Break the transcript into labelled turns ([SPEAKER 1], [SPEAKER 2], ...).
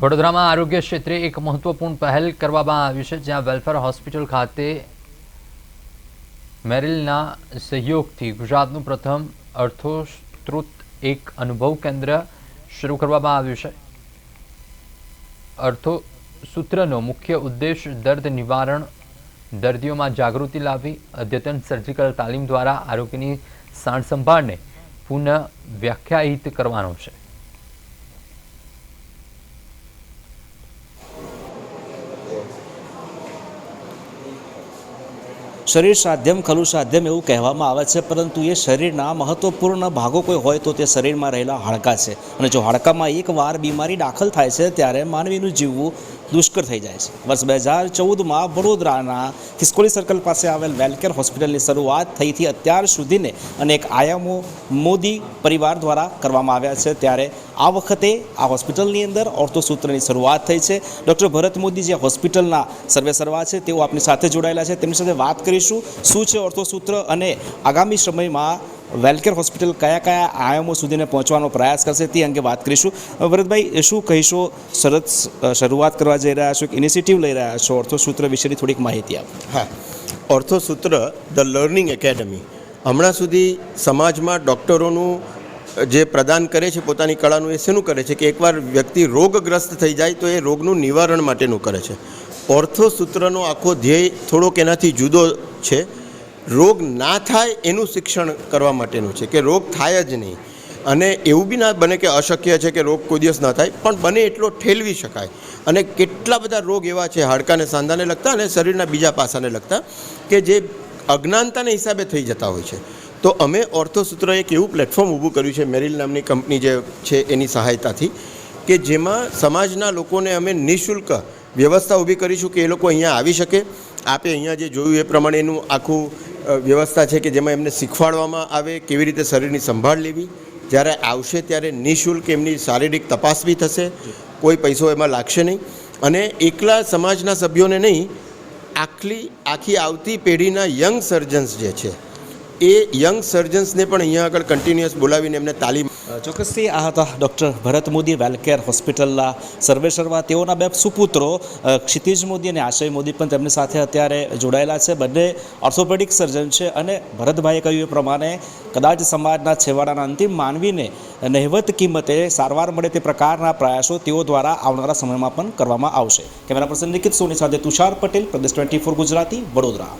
[SPEAKER 1] વડોદરામાં આરોગ્ય ક્ષેત્રે એક મહત્વપૂર્ણ પહેલ કરવામાં આવી છે, જ્યાં વેલફેર હોસ્પિટલ ખાતે મેરિલના સહયોગથી ગુજરાતનું પ્રથમ અર્થોસ્ત્રુત એક અનુભવ કેન્દ્ર શરૂ કરવામાં આવ્યું છે. અર્થો સૂત્રનો મુખ્ય ઉદ્દેશ દર્દ નિવારણ, દર્દીઓમાં જાગૃતિ લાવી અદ્યતન સર્જિકલ તાલીમ દ્વારા આરોગ્યની સાણસંભાળને પુનઃ વ્યાખ્યાયિત કરવાનો છે.
[SPEAKER 2] શરીર સાધ્યમ, ખલુ સાધ્યમ એવું કહેવામાં આવે છે, પરંતુ એ શરીરના મહત્વપૂર્ણ ભાગો કોઈ હોય તો તે શરીરમાં રહેલા હાડકાં છે. અને જો હાડકામાં એકવાર બીમારી દાખલ થાય છે, ત્યારે માનવીનું જીવવું દુષ્કર થઈ જાય છે. વર્ષ બે હજાર ચૌદમાં વડોદરાના ખિસકોલી સર્કલ પાસે આવેલ વેલકેર હોસ્પિટલની શરૂઆત થઈથી અત્યાર સુધીને અનેક આયામો મોદી પરિવાર દ્વારા કરવામાં આવ્યા છે. ત્યારે આ વખતે આ હોસ્પિટલની અંદર ઓર્થોસૂત્રની શરૂઆત થઈ છે. ડૉક્ટર ભરત મોદી જે હોસ્પિટલના સર્વે સર્વા છે તેઓ આપણી સાથે જોડાયેલા છે. તેમની સાથે વાત કરીશું. શું છે ઓર્થોસૂત્ર અને આગામી સમયમાં વેલકેર હોસ્પિટલ કયા કયા આયામો સુધીને પહોંચવાનો પ્રયાસ કરશે તે અંગે વાત કરીશું. ભરતભાઈ શું કહીશો? શરત શરૂઆત કરવા જઈ રહ્યા છો એક ઇનિશિયેટિવ લઈ રહ્યા છો? ઓર્થોસૂત્ર વિશેની થોડીક માહિતી આપો.
[SPEAKER 3] હા. ઓર્થોસૂત્ર ધ લર્નિંગ એકેડમી હમણાં સુધી સમાજમાં ડૉક્ટરોનું જે પ્રદાન કરે છે પોતાની કળાનું એ શેનું કરે છે કે એકવાર વ્યક્તિ રોગગ્રસ્ત થઈ જાય તો એ રોગનું નિવારણ માટેનું કરે છે. ઓર્થોસૂત્રનો આખો ધ્યેય થોડોક એનાથી જુદો છે. રોગ ના થાય એનું શિક્ષણ કરવા માટેનું છે, કે રોગ થાય જ નહીં. અને એવું બી ના બને કે અશક્ય છે કે રોગ કોઈ દિવસ ના થાય, પણ બને એટલો ઠેલવી શકાય. અને કેટલા બધા રોગ એવા છે, હાડકાને સાંધાને લગતા અને શરીરના બીજા પાસાને લગતા, કે જે અજ્ઞાનતાને હિસાબે થઈ જતા હોય છે. તો અમે ઓર્થોસૂત્ર એક એવું પ્લેટફોર્મ ઊભું કર્યું છે, મેરિલ નામની કંપની જે છે એની સહાયતાથી, કે જેમાં સમાજના લોકોને અમે નિઃશુલ્ક વ્યવસ્થા ઊભી કરીશું કે એ લોકો અહીંયા આવી શકે. આપે અહીંયા જે જોયું એ પ્રમાણેનું આખું વ્યવસ્થા છે કે જેમાં એમને શીખવાડવામાં આવે, કેવી રીતે શરીરની સંભાળ લેવી, જ્યારે આવશે ત્યારે નિઃશુલ્ક એમની શારીરિક તપાસ બી થશે, કોઈ પૈસો એમાં લાગશે નહીં. અને એકલા સમાજના સભ્યોને નહીં, આખલી, આખી આવતી પેઢીના યંગ સર્જન્સ જે છે એ યંગ સર્જન્સને પણ અહીંયા આગળ કન્ટિન્યુઅસ બોલાવીને એમને તાલીમ
[SPEAKER 2] ચોક્કસથી આ હતા ડૉક્ટર ભરત મોદી વેલકેર હોસ્પિટલના સર્વે સર્વા તેઓના બે સુપુત્રો ક્ષિતિજ મોદી અને આશય મોદી પણ તેમની સાથે અત્યારે જોડાયેલા છે. બંને ઓર્થોપેડિક સર્જન છે અને ભરતભાઈએ કહ્યું એ પ્રમાણે કદાચ સમાજના છેવાડાના અંતિમ માનવીને નહિવત કિંમતે સારવાર મળે તે પ્રકારના પ્રયાસો તેઓ દ્વારા આવનારા સમયમાં પણ કરવામાં આવશે. કેમેરા પર્સન નિકિત સોની સાથે તુષાર પટેલ, પ્રદેશ ટ્વેન્ટી ફોર ગુજરાતી, વડોદરા.